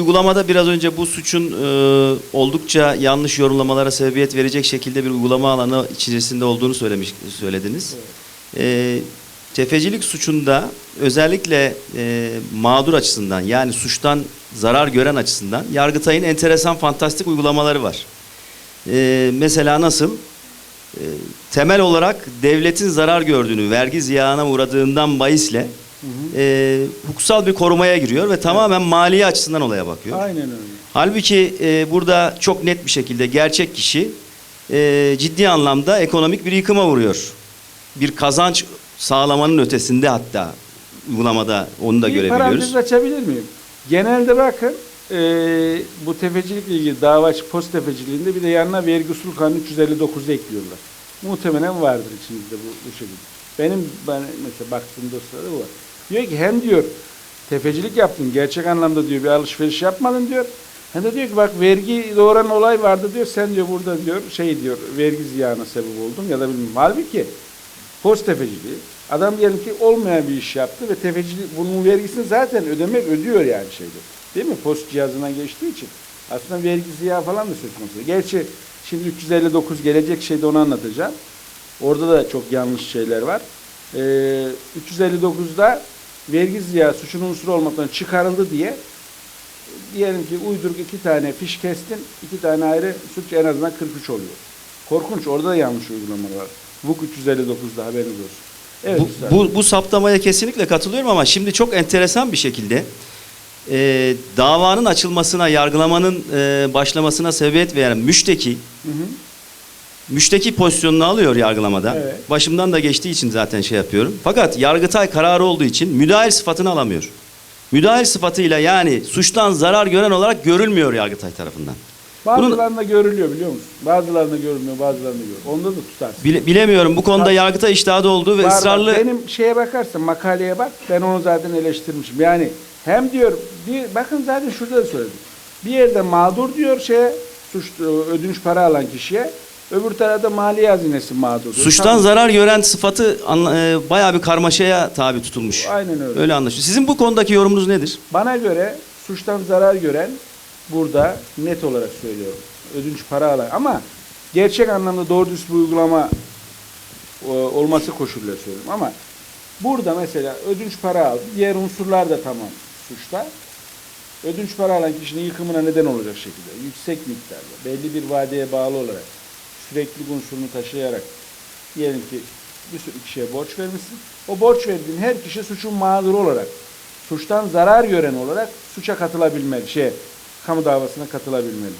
Uygulamada biraz önce bu suçun e, oldukça yanlış yorumlamalara sebebiyet verecek şekilde bir uygulama alanı içerisinde olduğunu söylemiş söylediniz. E, tefecilik suçunda özellikle e, mağdur açısından yani suçtan zarar gören açısından Yargıtay'ın enteresan fantastik uygulamaları var. E, mesela nasıl? E, temel olarak devletin zarar gördüğünü, vergi ziyana uğradığından bahisle e, hukuksal bir korumaya giriyor ve tamamen maliye açısından olaya bakıyor. Aynen öyle. Halbuki e, burada çok net bir şekilde gerçek kişi e, ciddi anlamda ekonomik bir yıkıma vuruyor. Bir kazanç sağlamanın ötesinde hatta uygulamada onu da bir görebiliyoruz. parantez açabilir miyim? Genelde bakın e, bu tefecilikle ilgili davacı post tefeciliğinde bir de yanına vergi usul kanunu 359'u ekliyorlar. Muhtemelen vardır içinizde bu, bu şekilde. Benim ben mesela baktığım dostlarda bu var. Diyor ki hem diyor tefecilik yaptın gerçek anlamda diyor bir alışveriş yapmadın diyor. Hem de diyor ki bak vergi doğuran olay vardı diyor sen diyor burada diyor şey diyor vergi ziyana sebep oldun ya da bilmem. Halbuki post tefeciliği adam diyelim ki olmayan bir iş yaptı ve tefecilik bunun vergisini zaten ödemek ödüyor yani şeyde. Değil mi? Post cihazına geçtiği için. Aslında vergi ziya falan da söz konusu. Gerçi şimdi 359 gelecek şeyde onu anlatacağım. Orada da çok yanlış şeyler var. Ee, 359'da vergi ziya suçun unsuru olmaktan çıkarıldı diye diyelim ki uyduruk iki tane fiş kestin, iki tane ayrı suç en azından 43 oluyor. Korkunç. Orada da yanlış uygulamalar var. VUK 359'da haberiniz olsun. Evet bu, bu, bu saptamaya kesinlikle katılıyorum ama şimdi çok enteresan bir şekilde e, davanın açılmasına, yargılamanın e, başlamasına sebebiyet veren müşteki Hı hı. Müşteki pozisyonunu alıyor yargılamada. Evet. Başımdan da geçtiği için zaten şey yapıyorum. Fakat Yargıtay kararı olduğu için müdahil sıfatını alamıyor. Müdahil sıfatıyla yani suçtan zarar gören olarak görülmüyor Yargıtay tarafından. Bunun- Bazılarında görülüyor biliyor musun? Bazılarında görülmüyor, bazılarında görülüyor. Onda da tutarsın. Bile- bilemiyorum bu konuda. Yargıtay iştihadi olduğu ve Var, var. ısrarlı Benim şeye bakarsan makaleye bak ben onu zaten eleştirmişim. Yani hem diyor bir bakın zaten şurada da söyledim. Bir yerde mağdur diyor şeye suç ödünç para alan kişiye öbür tarafta maliye hazinesi mağdur. suçtan Tamam. zarar gören sıfatı anla- e, bayağı bir karmaşaya tabi tutulmuş. Aynen öyle. Öyle anlaşılıyor. Sizin bu konudaki yorumunuz nedir? Bana göre suçtan zarar gören burada net olarak söylüyorum. Ödünç para alan ama gerçek anlamda doğru düz bir uygulama e, olması koşuluyla söylüyorum ama burada mesela ödünç para al, diğer unsurlar da tamam suçta. Ödünç para alan kişinin yıkımına neden olacak şekilde yüksek miktarda belli bir vadeye bağlı olarak sürekli unsurunu taşıyarak diyelim ki bir sürü kişiye borç vermişsin. O borç verdiğin her kişi suçun mağduru olarak suçtan zarar gören olarak suça katılabilmeli, şey, kamu davasına katılabilmeli.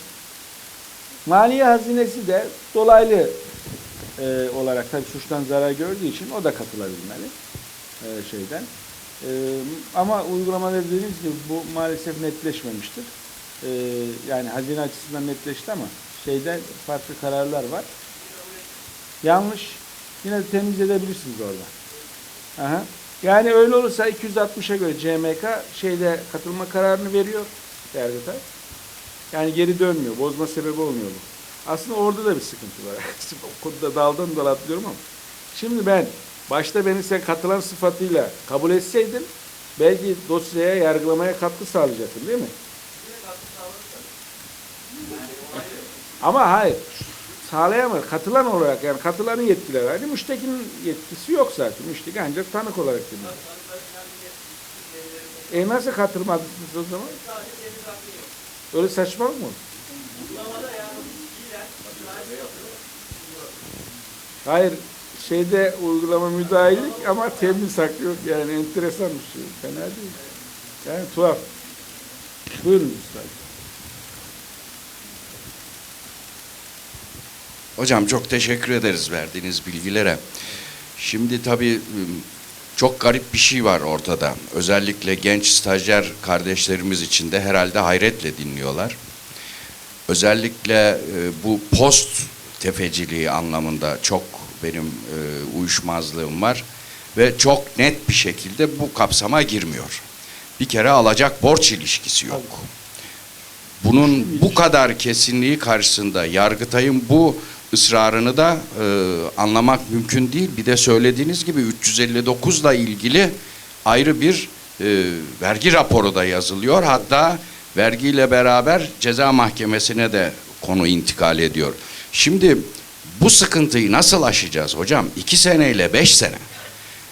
Maliye hazinesi de dolaylı e, olarak tabii suçtan zarar gördüğü için o da katılabilmeli e, şeyden. E, ama uygulamada dediğimiz gibi bu maalesef netleşmemiştir. E, yani hazine açısından netleşti ama şeyde farklı kararlar var. Yanlış. Yine de temiz edebilirsiniz orada. Aha. Yani öyle olursa 260'a göre CMK şeyde katılma kararını veriyor Yargıtay. Yani geri dönmüyor. Bozma sebebi olmuyor bu. Aslında orada da bir sıkıntı var. o konuda daldan dala atlıyorum ama. Şimdi ben başta beni sen katılan sıfatıyla kabul etseydin belki dosyaya, yargılamaya katkı sağlayacaktın değil mi? Ama hayır. Sağlayamaz. Katılan olarak yani katılanın yetkileri. Yani müştekinin yetkisi yok zaten. Müşteki ancak tanık olarak dinliyor. E nasıl katılmadınız o zaman? Öyle saçmalık mı? Hayır, şeyde uygulama müdahillik ama temiz hakkı yok yani enteresan bir şey. Fena değil. Yani tuhaf. Buyurun üstad. Hocam çok teşekkür ederiz verdiğiniz bilgilere. Şimdi tabii çok garip bir şey var ortada. Özellikle genç stajyer kardeşlerimiz için de herhalde hayretle dinliyorlar. Özellikle e, bu post tefeciliği anlamında çok benim e, uyuşmazlığım var ve çok net bir şekilde bu kapsama girmiyor. Bir kere alacak borç ilişkisi yok. Bunun bu kadar kesinliği karşısında Yargıtay'ın bu ısrarını da e, anlamak mümkün değil. Bir de söylediğiniz gibi 359 ile ilgili ayrı bir e, vergi raporu da yazılıyor. Hatta vergiyle beraber ceza mahkemesine de konu intikal ediyor. Şimdi bu sıkıntıyı nasıl aşacağız hocam? İki seneyle beş sene.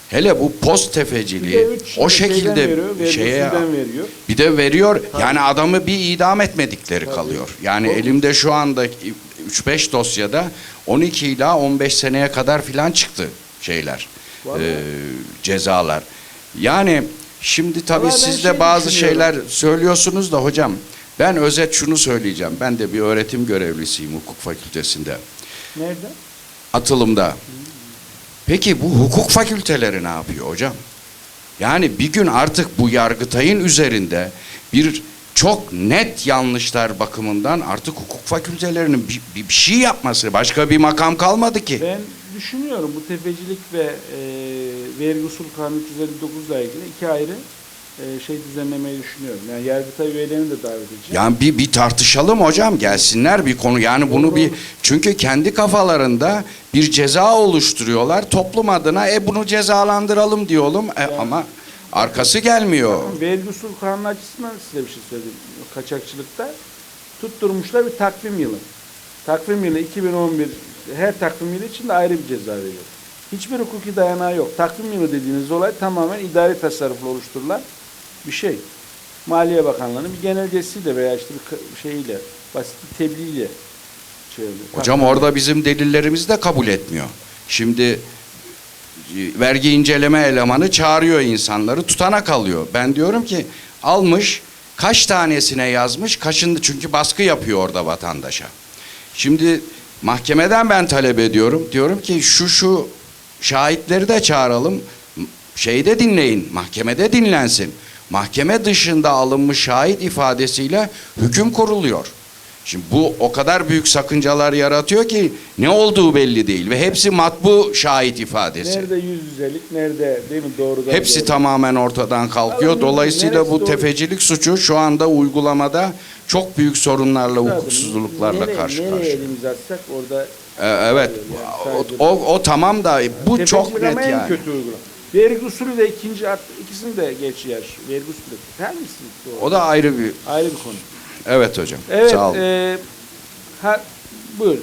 Hele bu post tefeciliği o şekilde veriyor, şeye veriyor. bir de veriyor. Yani adamı bir idam etmedikleri kalıyor. Yani Doğru. elimde şu anda 3-5 dosyada 12 ila 15 seneye kadar filan çıktı şeyler. Vallahi. e, cezalar. Yani şimdi tabii Vallahi siz de şey bazı şeyler söylüyorsunuz da hocam ben özet şunu söyleyeceğim. Ben de bir öğretim görevlisiyim hukuk fakültesinde. Nerede? Atılımda. Peki bu hukuk fakülteleri ne yapıyor hocam? Yani bir gün artık bu Yargıtay'ın üzerinde bir çok net yanlışlar bakımından artık hukuk fakültelerinin bir, bir, bir şey yapması başka bir makam kalmadı ki. Ben düşünüyorum bu tefecilik ve e, vergi usul kanunu 359 ile ilgili iki ayrı e, şey düzenlemeyi düşünüyorum. Yani Yargıtay üyelerini de davet edeceğim. Yani bir, bir tartışalım hocam gelsinler bir konu yani bunu Doğru, bir çünkü kendi kafalarında bir ceza oluşturuyorlar toplum adına e bunu cezalandıralım diyorum e, ama arkası gelmiyor. Vergi usul açısından size bir şey söyleyeyim. Kaçakçılıkta tutturmuşlar bir takvim yılı. Takvim yılı 2011 her takvim yılı için de ayrı bir ceza veriyor. Hiçbir hukuki dayanağı yok. Takvim yılı dediğiniz olay tamamen idari tasarrufla oluşturulan bir şey. Maliye Bakanlığı'nın bir genelgesiyle veya işte bir şeyiyle, basit bir tebliğiyle şey. Hocam orada bizim delillerimizi de kabul etmiyor. Şimdi vergi inceleme elemanı çağırıyor insanları tutana kalıyor. Ben diyorum ki almış kaç tanesine yazmış kaçında çünkü baskı yapıyor orada vatandaşa. Şimdi mahkemeden ben talep ediyorum. Diyorum ki şu şu şahitleri de çağıralım. Şeyde dinleyin, mahkemede dinlensin. Mahkeme dışında alınmış şahit ifadesiyle hüküm kuruluyor. Şimdi bu o kadar büyük sakıncalar yaratıyor ki ne olduğu belli değil ve hepsi matbu şahit ifadesi. Nerede yüz yüzelik, nerede değil mi doğrudan Hepsi doğru. tamamen ortadan kalkıyor. Dolayısıyla bu doğru? tefecilik suçu şu anda uygulamada çok büyük sorunlarla, Zaten hukuksuzluklarla nereye- karşı Nereye karşıya. elimizi atsak orada Ee, Evet. Yani O, o, o tamam da bu Tefecilik çok net en yani. kötü uygulama. Vergi usulü de ikinci at, ikisini de geç yer. Vergi usulü. Hangisi doğru? O da ayrı bir. Ayrı bir konu. Evet hocam. Evet. Sağ olun. E, ha, buyur.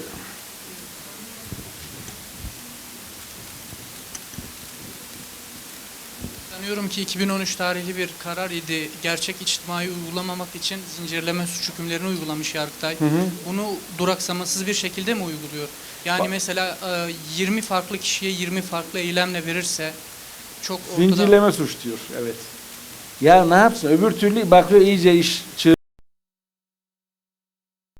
Sanıyorum ki 2013 tarihli bir karar idi. Gerçek içtimai uygulamamak için zincirleme suç hükümlerini uygulamış Yargıtay. Bunu duraksamasız bir şekilde mi uyguluyor? Yani Bak- mesela e, 20 farklı kişiye 20 farklı eylemle verirse çok ortada... Zincirleme suç diyor. Evet. Ya ne yapsın? Öbür türlü bakıyor iyice iş çığ